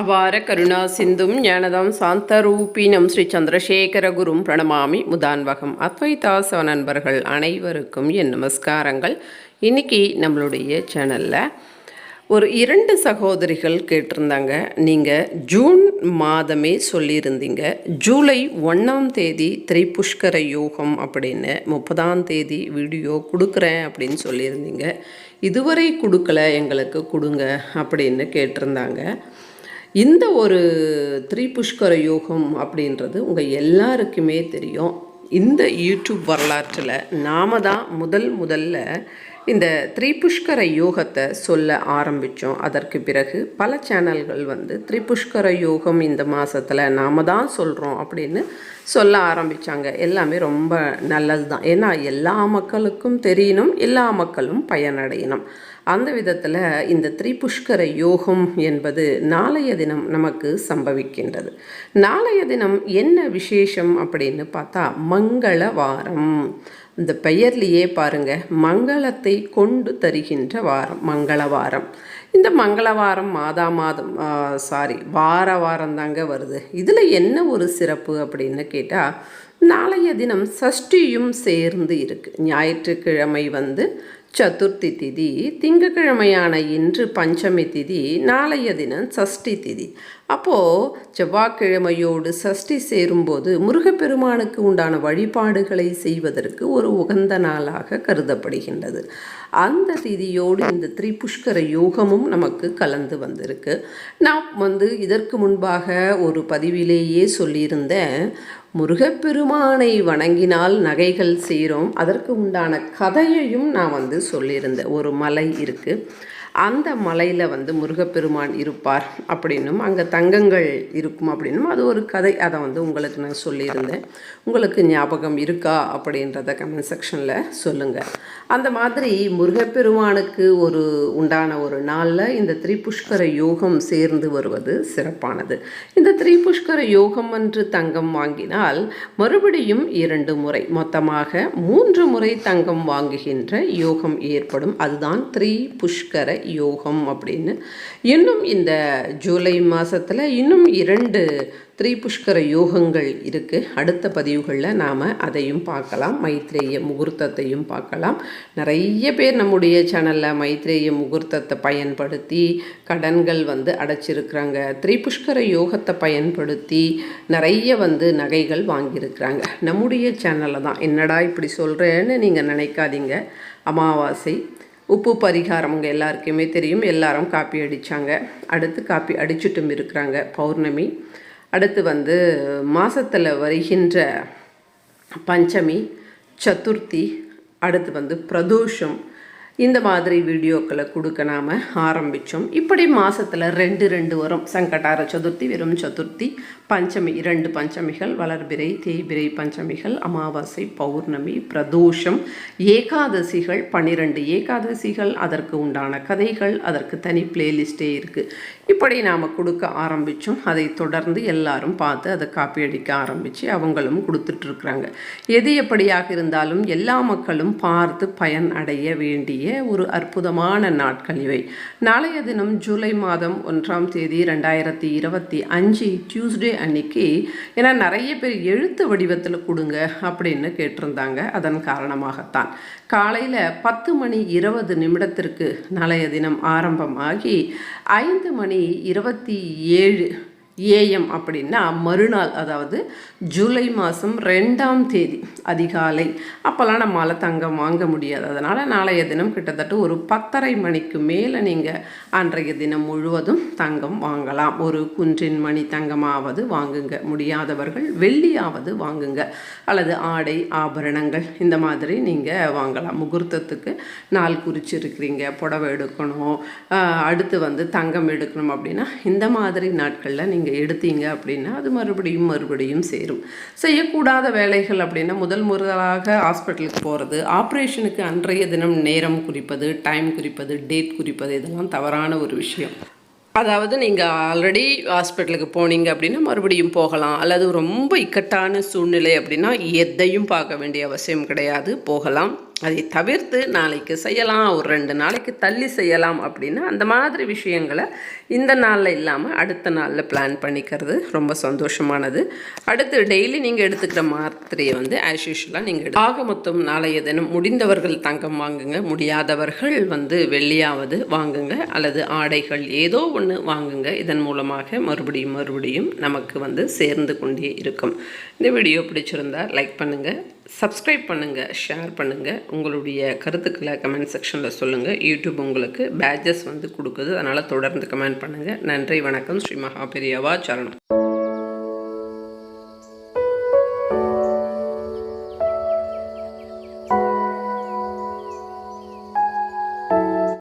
அபார கருணா சிந்தும் ஞானதம் சாந்தரூபினம் ஸ்ரீ சந்திரசேகர குரும் பிரணமாமி முதான்வகம். அத்வைதாசவ நண்பர்கள் அனைவருக்கும் என் நமஸ்காரங்கள். இன்னைக்கு நம்மளுடைய சேனலில் ஒரு இரண்டு சகோதரிகள் கேட்டிருந்தாங்க. நீங்கள் ஜூன் மாதமே சொல்லியிருந்தீங்க. ஜூலை ஒன்றாம் தேதி திரைப்புஷ்கர யோகம் அப்படின்னு முப்பதாம் தேதி வீடியோ கொடுக்குறேன் அப்படின்னு சொல்லியிருந்தீங்க. இதுவரை கொடுக்கல எங்களுக்கு கொடுங்க அப்படின்னு கேட்டிருந்தாங்க. இந்த ஒரு திரிபுஷ்கர யோகம் அப்படின்றது உங்கள் எல்லாருக்குமே தெரியும். இந்த யூடியூப் வரலாற்றில் நாம தான் முதல் முதல்ல இந்த திரிபுஷ்கர யோகத்தை சொல்ல ஆரம்பித்தோம் அதற்கு பிறகு பல சேனல்கள் வந்து திரிபுஷ்கர யோகம் இந்த மாதத்தில் நாம தான் சொல்கிறோம் அப்படின்னு சொல்ல ஆரம்பித்தாங்க எல்லாமே ரொம்ப நல்லது தான் ஏன்னா எல்லா மக்களுக்கும் தெரியணும் எல்லா மக்களும் பயனடையணும். அந்த விதத்தில் இந்த திரிபுஷ்கர யோகம் என்பது நாளைய தினம் நமக்கு சம்பவிக்கின்றது. நாளைய தினம் என்ன விசேஷம் அப்படின்னு பார்த்தா மங்கள வாரம். இந்த பெயர்லேயே பாருங்க மங்களத்தை கொண்டு தருகின்ற வாரம் மங்கள வாரம். இந்த மங்கள வாரம் மாதா மாதம் சாரி வார வாரம் தாங்க வருது. இதில் என்ன ஒரு சிறப்பு அப்படின்னு கேட்டால் நாளைய தினம் சஷ்டியும் சேர்ந்து இருக்குது ஞாயிற்றுக்கிழமை வந்து சதுர்த்தி திதி திங்கக்கிழமையான இன்று பஞ்சமி திதி நாளைய தினம் சஷ்டி திதி. அப்போது செவ்வாய்க்கிழமையோடு சஷ்டி சேரும்போது முருகப்பெருமானுக்கு உண்டான வழிபாடுகளை செய்வதற்கு ஒரு உகந்த நாளாக கருதப்படுகின்றது. அந்த திதியோடு இந்த திரிபுஷ்கர யோகமும் நமக்கு கலந்து வந்திருக்கு. நான் வந்து இதற்கு முன்பாக ஒரு பதிவிலேயே சொல்லியிருந்தேன் முருகப்பெருமானை வணங்கினால் நகைகள் சேரும். அதற்கு உண்டான கதையையும் நான் வந்து சொல்லியிருந்தேன். ஒரு மலை இருக்குது அந்த மலையில் வந்து முருகப்பெருமான் இருப்பார் அப்படின்னும் அங்கே தங்கங்கள் இருக்கும் அப்படின்னும் அது ஒரு கதை. அதை வந்து உங்களுக்கு நான் சொல்லியிருந்தேன். உங்களுக்கு ஞாபகம் இருக்கா அப்படின்றத கமெண்ட் செக்ஷனில் சொல்லுங்கள் அந்த மாதிரி முருகப்பெருமானுக்கு ஒரு உண்டான ஒரு நாளில் இந்த திரிபுஷ்கர யோகம் சேர்ந்து வருவது சிறப்பானது. இந்த திரிபுஷ்கர யோகம் என்று தங்கம் வாங்கினால் மறுபடியும் இரண்டு முறை மொத்தமாக மூன்று முறை தங்கம் வாங்குகின்ற யோகம் ஏற்படும். அதுதான் திரிபுஷ்கர யோகம் அப்படின்னு. இன்னும் இந்த ஜூலை மாதத்தில் இன்னும் இரண்டு திரிபுஷ்கர யோகங்கள் இருக்குது அடுத்த பதிவுகளில் நாம் அதையும் பார்க்கலாம். மைத்ரேய முகூர்த்தத்தையும் பார்க்கலாம். நிறைய பேர் நம்முடைய சேனலில் மைத்ரேய முகூர்த்தத்தை பயன்படுத்தி கடன்கள் வந்து அடைச்சிருக்கிறாங்க. திரிபுஷ்கர யோகத்தை பயன்படுத்தி நிறைய வந்து நகைகள் வாங்கியிருக்கிறாங்க. நம்முடைய சேனலில் தான். என்னடா இப்படி சொல்கிறேன்னு நீங்கள் நினைக்காதீங்க. அமாவாசை உப்பு பரிகாரம் அவங்க எல்லாருக்குமே தெரியும். எல்லாரும் காப்பி அடித்தாங்க அடுத்து காப்பி அடிச்சுட்டும் இருக்கிறாங்க பௌர்ணமி. அடுத்து வந்து மாதத்தில் வருகின்ற பஞ்சமி சதுர்த்தி அடுத்து வந்து பிரதோஷம் இந்த மாதிரி வீடியோக்களை கொடுக்க நாம் ஆரம்பித்தோம் இப்படி மாதத்தில் ரெண்டு ரெண்டு வரும். சங்கடார சதுர்த்தி வெறும் சதுர்த்தி பஞ்சமி இரண்டு பஞ்சமிகள் வளர்பிறை தேய்பிரை பஞ்சமிகள் அமாவாசை பௌர்ணமி பிரதோஷம் ஏகாதசிகள் பன்னிரெண்டு ஏகாதசிகள் அதற்கு உண்டான கதைகள் அதற்கு தனி பிளேலிஸ்டே இருக்குது இப்படி நாம் கொடுக்க ஆரம்பித்தோம் அதை தொடர்ந்து எல்லாரும் பார்த்து அதை காப்பி அடிக்க ஆரம்பித்து அவங்களும் கொடுத்துட்ருக்குறாங்க எது எப்படியாக இருந்தாலும் எல்லா மக்களும் பார்த்து பயன் அடைய வேண்டிய ஒரு அற்புதமான நாட்கள் இவை. நாளைய தினம் ஜூலை மாதம் ஒன்றாம் தேதி ரெண்டாயிரத்தி இருபத்தி அஞ்சு டியூஸ்டே அன்னைக்கு ஏன்னா நிறைய பேர் எழுத்து வடிவத்தில் கொடுங்க அப்படின்னு கேட்டிருந்தாங்க. அதன் காரணமாகத்தான். காலையில் பத்து மணி இருபது நிமிடத்திற்கு நாளைய தினம் ஆரம்பமாகி ஐந்து மணி இருபத்தி ஏழு ஏஎம் அப்படின்னா மறுநாள் அதாவது ஜூலை மாதம் ரெண்டாம் தேதி அதிகாலை. அப்போல்லாம் நம்மளால் தங்கம் வாங்க முடியாது. அதனால் நாளைய தினம் கிட்டத்தட்ட ஒரு பத்தரை மணிக்கு மேலே நீங்கள் அன்றைய தினம் முழுவதும் தங்கம் வாங்கலாம். ஒரு குன்றின் மணி தங்கமாவது வாங்குங்க. முடியாதவர்கள் வெள்ளியாவது வாங்குங்க. அல்லது ஆடை ஆபரணங்கள் இந்த மாதிரி நீங்கள் வாங்கலாம். முகூர்த்தத்துக்கு நாள் குறிச்சிருக்கிறீங்க. புடவை எடுக்கணும். அடுத்து வந்து தங்கம் எடுக்கணும் அப்படின்னா இந்த மாதிரி நாட்களில் நீங்கள் நீங்கள் எடுத்தீங்க அப்படின்னா அது மறுபடியும் மறுபடியும் சேரும். செய்யக்கூடாத வேலைகள் அப்படின்னா முதல் முதலாக ஹாஸ்பிட்டலுக்கு போகிறது ஆப்ரேஷனுக்கு அன்றைய தினம் நேரம் குறிப்பது டைம் குறிப்பது டேட் குறிப்பது இதெல்லாம் தவறான ஒரு விஷயம். அதாவது நீங்கள் ஆல்ரெடி ஹாஸ்பிட்டலுக்கு போனீங்க அப்படின்னா மறுபடியும் போகலாம். அல்லது ரொம்ப இக்கட்டான சூழ்நிலை அப்படின்னா எதையும் பார்க்க வேண்டிய அவசியம் கிடையாது. போகலாம். அதை தவிர்த்து நாளைக்கு செய்யலாம் ஒரு ரெண்டு நாளைக்கு தள்ளி செய்யலாம் அப்படின்னா அந்த மாதிரி விஷயங்களை இந்த நாளில் இல்லாமல் அடுத்த நாளில் பிளான் பண்ணிக்கிறது ரொம்ப சந்தோஷமானது. அடுத்து டெய்லி நீங்கள் எடுத்துக்கிற மாத்திரையை வந்து ஆஸ் யூஷுவலாக நீங்கள் ஆக மொத்தம் நாளைய தினம் முடிந்தவர்கள் தங்கம் வாங்குங்க. முடியாதவர்கள் வந்து வெள்ளியாவது வாங்குங்க. அல்லது ஆடைகள் ஏதோ ஒன்று வாங்குங்க. இதன் மூலமாக மறுபடியும் மறுபடியும் நமக்கு வந்து சேர்ந்து கொண்டே இருக்கும். இந்த வீடியோ பிடிச்சிருந்தா லைக் பண்ணுங்கள் சப்ஸ்கிரைப் பண்ணுங்கள் ஷேர் பண்ணுங்கள் உங்களுடைய கருத்துக்களை கமெண்ட் செக்ஷனில் சொல்லுங்கள் யூடியூப் உங்களுக்கு பேட்ஜஸ் வந்து கொடுக்குது. அதனால் தொடர்ந்து கமெண்ட் பண்ணுங்கள் நன்றி வணக்கம். ஸ்ரீ மகாபெரியவா சரணம்.